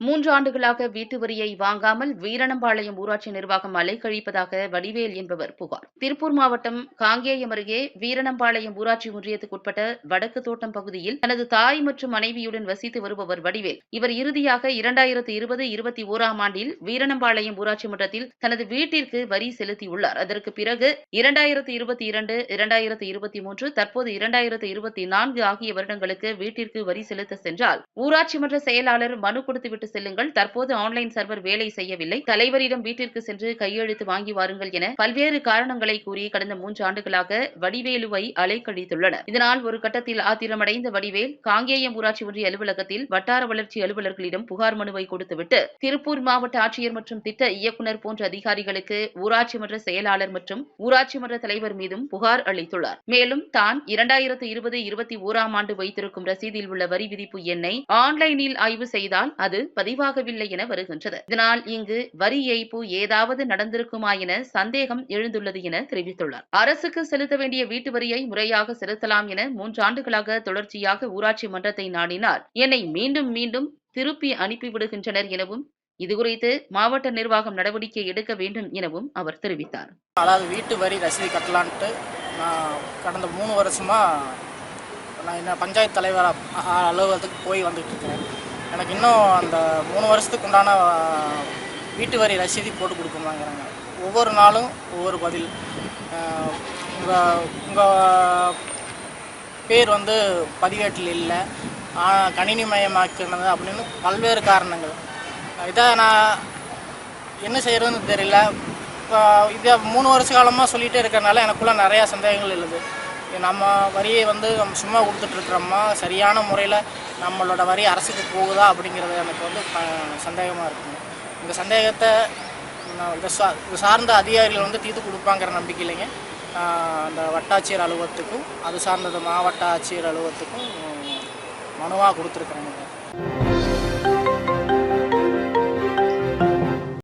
மூன்று ஆண்டுகளாக வீட்டு வரியை வாங்காமல் வீரணம்பாளையம் ஊராட்சி நிர்வாகம் அலைக்கழிப்பதாக வடிவேல் என்பவர் புகார். திருப்பூர் மாவட்டம் காங்கேயம் அருகே வீரணம்பாளையம் ஊராட்சி ஒன்றியத்துக்குட்பட்ட வடக்கு தோட்டம் பகுதியில் தனது தாய் மற்றும் மனைவியுடன் வசித்து வருபவர் வடிவேல். இவர் இறுதியாக இரண்டாயிரத்து இருபது இருபத்தி ஓராம் ஆண்டில் வீரணம்பாளையம் ஊராட்சி மன்றத்தில் தனது வீட்டிற்கு வரி செலுத்தியுள்ளார். அதற்கு பிறகு இரண்டாயிரத்து இருபத்தி இரண்டு இரண்டாயிரத்து இருபத்தி மூன்று தற்போது இரண்டாயிரத்து இருபத்தி நான்கு ஆகிய வருடங்களுக்கு வீட்டிற்கு வரி செலுத்த சென்றால் ஊராட்சி மன்ற செயலாளர் மனு கொடுத்துவிட்டு செல்லுங்கள். தற்போது ஆன்லைன் சர்வர் வேலை செய்யவில்லை. தலைவரிடம் வீட்டிற்கு சென்று கையெழுத்து வாங்கி வாருங்கள் என பல்வேறு காரணங்களை கூறி கடந்த மூன்று ஆண்டுகளாக வடிவேலுவை அலைக்கழித்துள்ளனர் இதனால் ஒரு கட்டத்தில் ஆத்திரமடைந்த வடிவேல் காங்கேயம் ஊராட்சி ஒன்றிய அலுவலகத்தில் வட்டார வளர்ச்சி அலுவலர்களிடம் புகார் மனுவை கொடுத்துவிட்டு திருப்பூர் மாவட்ட ஆட்சியர் மற்றும் திட்ட இயக்குநர் போன்ற அதிகாரிகளுக்கு ஊராட்சி மன்ற செயலாளர் மற்றும் ஊராட்சி மன்ற தலைவர் மீதும் புகார் அளித்துள்ளார். மேலும் தான் இரண்டாயிரத்து இருபது இருபத்தி ஓராம் ஆண்டு வைத்திருக்கும் ரசீதில் உள்ள வரி விதிப்பு எண்ணை ஆன்லைனில் ஆய்வு செய்தால் அது பதிவாகவில்லை என வருகின்றது. இதனால் இங்கு வரி ஏய்ப்பு ஏதாவது நடந்திருக்குமா என சந்தேகம் எழுந்துள்ளது என தெரிவித்துள்ளார். அரசுக்கு செலுத்த வேண்டிய வீட்டு வரியை முறையாக செலுத்தலாம் என மூன்று ஆண்டுகளாக தொடர்ச்சியாக ஊராட்சி மன்றத்தை நாடினார் என்னை மீண்டும் மீண்டும் திருப்பி அனுப்பிவிடுகின்றனர் எனவும் இதுகுறித்து மாவட்ட நிர்வாகம் நடவடிக்கை எடுக்க வேண்டும் எனவும் அவர் தெரிவித்தார். அதாவது வீட்டு வரி ரசீது கட்டலான்ட்டு நான் கடந்த மூணு வருஷமாக நான் என்ன பஞ்சாயத்து தலைவர் அலுவலகத்துக்கு போய் வந்துட்டு இருக்கேன். எனக்கு இன்னும் அந்த மூணு வருஷத்துக்கு உண்டான வீட்டு வரி ரசீதி போட்டு கொடுக்கணுங்கிறாங்க ஒவ்வொரு நாளும் ஒவ்வொரு பதில். உங்கள் உங்கள் பேர் வந்து பதிவேட்டில் இல்லை. கணினி மயமாக்குனது அப்படின்னு பல்வேறு காரணங்கள். இதை நான் என்ன செய்கிறதுன்னு தெரியல. இப்போ இதை மூணு வருஷ காலமாக சொல்லிகிட்டே இருக்கிறனால எனக்குள்ளே நிறையா சந்தேகங்கள் எழுது. நம்ம வரியை வந்து நம்ம சும்மா கொடுத்துட்ருக்குறோமா சரியான முறையில் நம்மளோட வரி அரசுக்கு போகுதா அப்படிங்கிறது எனக்கு வந்து சந்தேகமாக இருக்குங்க இந்த சந்தேகத்தை நான் இதை சா இது சார்ந்த அதிகாரிகள் வந்து தீர்த்து கொடுப்பாங்கிற நம்பிக்கை இல்லைங்க. அந்த வட்டாட்சியர் அலுவலகத்துக்கும் அது சார்ந்தது மாவட்ட ஆட்சியர் அலுவலகத்துக்கும் மனுவாக கொடுத்துருக்குறேங்க.